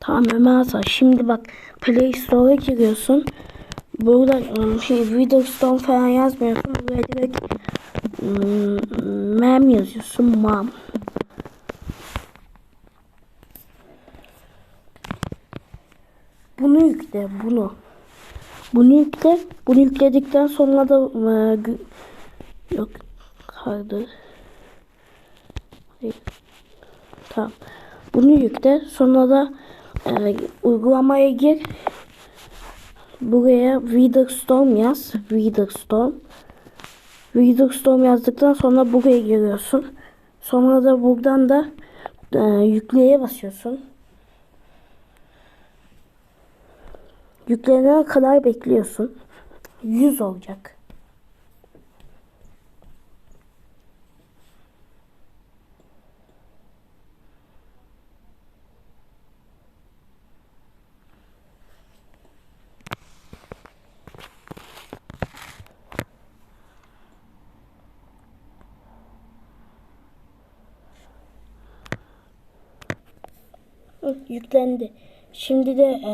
Tamam Ömer Hasan. Şimdi bak Play Store'a giriyorsun. Burada ıı, şey Witherstorm falan yazmıyorsun. Buraya direkt ım, mem yazıyorsun. Mam. Bunu yükle. Bunu. Bunu yükle. Bunu yükledikten sonra da ıı, yok. Hayır. Tamam. Bunu yükle. Sonra da e, uygulamaya gir. Buraya Witherstorm yaz. Witherstorm. Witherstorm yazdıktan sonra buraya giriyorsun. Sonra da buradan da e, yükleye basıyorsun. Yüklenene kadar bekliyorsun. 100 olacak. Yüklendi. Şimdi de e,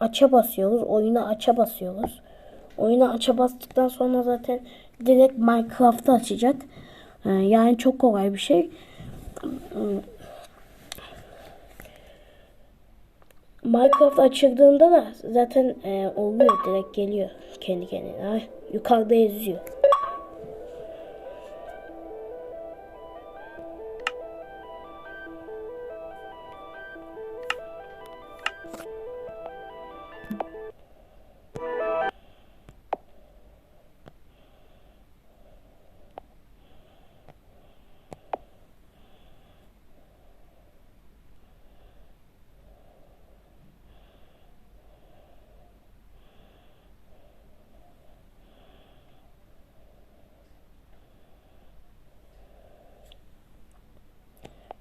aça basıyoruz. Oyuna aça basıyoruz. Oyuna aça bastıktan sonra zaten direkt Minecraft'ı açacak. E, yani çok kolay bir şey. Minecraft açıldığında da zaten e, oluyor direkt geliyor kendi kendine. Yukarıda yazıyor.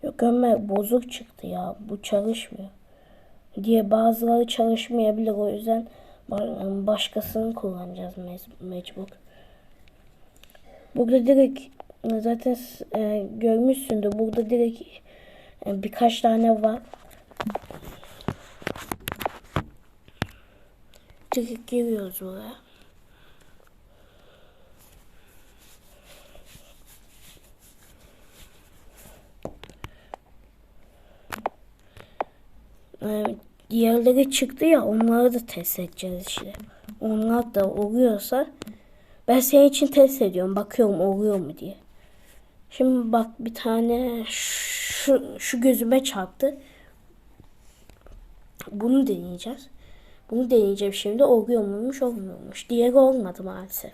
Yok Ömer bozuk çıktı ya. Bu çalışmıyor. Diye bazıları çalışmayabilir. O yüzden ba- başkasını kullanacağız mec- mecbur. Burada direkt zaten e, görmüşsündür. Burada direkt e, birkaç tane var. Direkt giriyoruz buraya. Ee, diğerleri çıktı ya onları da test edeceğiz işte. Onlar da oluyorsa ben senin için test ediyorum. Bakıyorum oluyor mu diye. Şimdi bak bir tane şu, şu gözüme çarptı. Bunu deneyeceğiz. Bunu deneyeceğim şimdi. Oluyor muymuş olmuyormuş. Diğeri olmadı maalesef.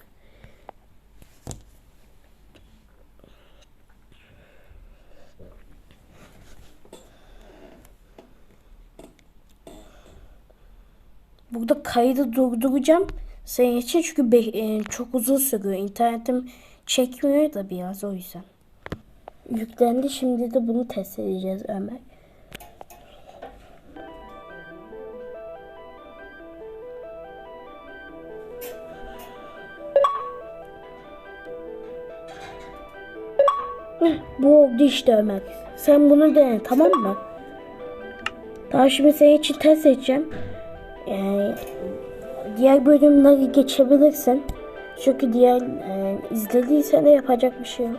Burada kaydı durduracağım senin için çünkü be- e, çok uzun sürüyor. İnternetim çekmiyor da biraz o yüzden. Yüklendi şimdi de bunu test edeceğiz Ömer. Bu oldu işte Ömer. Sen bunu dene tamam mı? Daha şimdi senin için test edeceğim. Yani diğer bölümleri geçebilirsin. Çünkü diğer e, izlediysen de yapacak bir şey yok.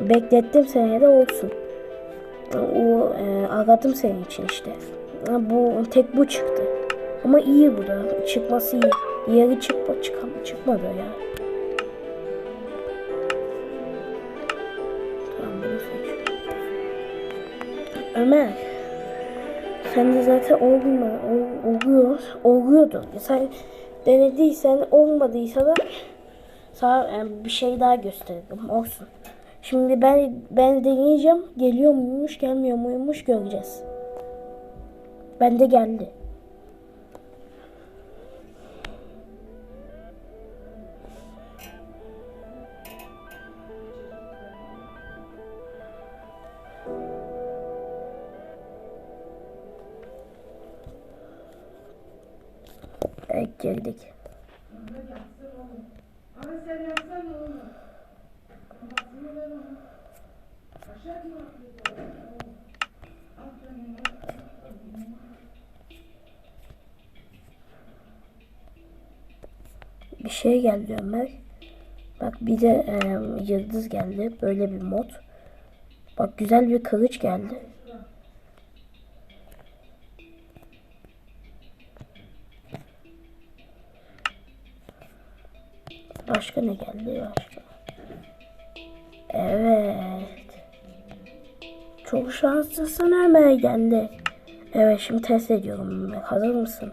Beklettim seni de olsun. O e, aradım senin için işte. Bu tek bu çıktı. Ama iyi bu da. Çıkması iyi. Diğeri çıkma, çıkam, çıkmadı ya. Seçiyorum. Ömer. Sen de zaten olma, ol- oluyor, oluyordu. Sen denediysen olmadıysa da sana e, bir şey daha gösteririm. Olsun. Şimdi ben ben deneyeceğim. Geliyor muymuş, gelmiyor muymuş göreceğiz. Bende geldi. ek geldik. Bir şey geldi Ömer. Bak bir de e, yıldız geldi. Böyle bir mod. Bak güzel bir kılıç geldi. Başka ne geldi? Başka. Evet. Çok şanslısın Ömer geldi. Evet şimdi test ediyorum. Hazır mısın?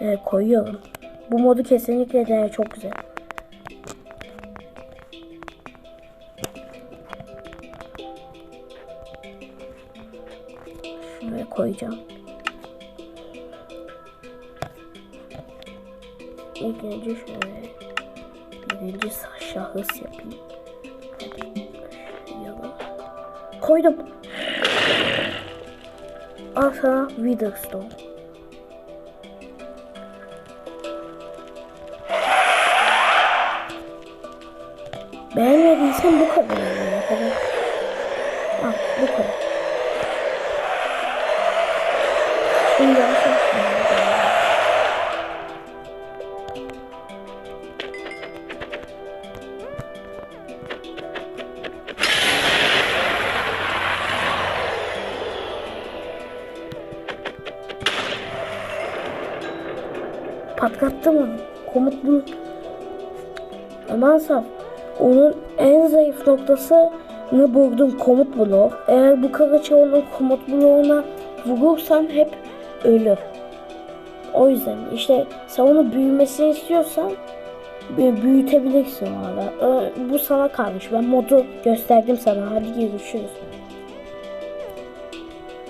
Evet koyuyorum. Bu modu kesinlikle de çok güzel. Şuraya koyacağım. İlk önce şöyle birinci şahıs yapayım. Koydum. Al sana Witherstone. Beğenmediysen. Bu kadar. Al bu kadar. Şimdi Patlattım onu. Komut bunu. Aman saf. Onun en zayıf noktasını buldum komut bloğu. Eğer bu kılıcı onun komut bloğuna vurursan hep ölür. O yüzden işte sen onu büyümesini istiyorsan büyü- büyütebilirsin. Ö- Bu sana kalmış. Ben modu gösterdim sana. Hadi görüşürüz.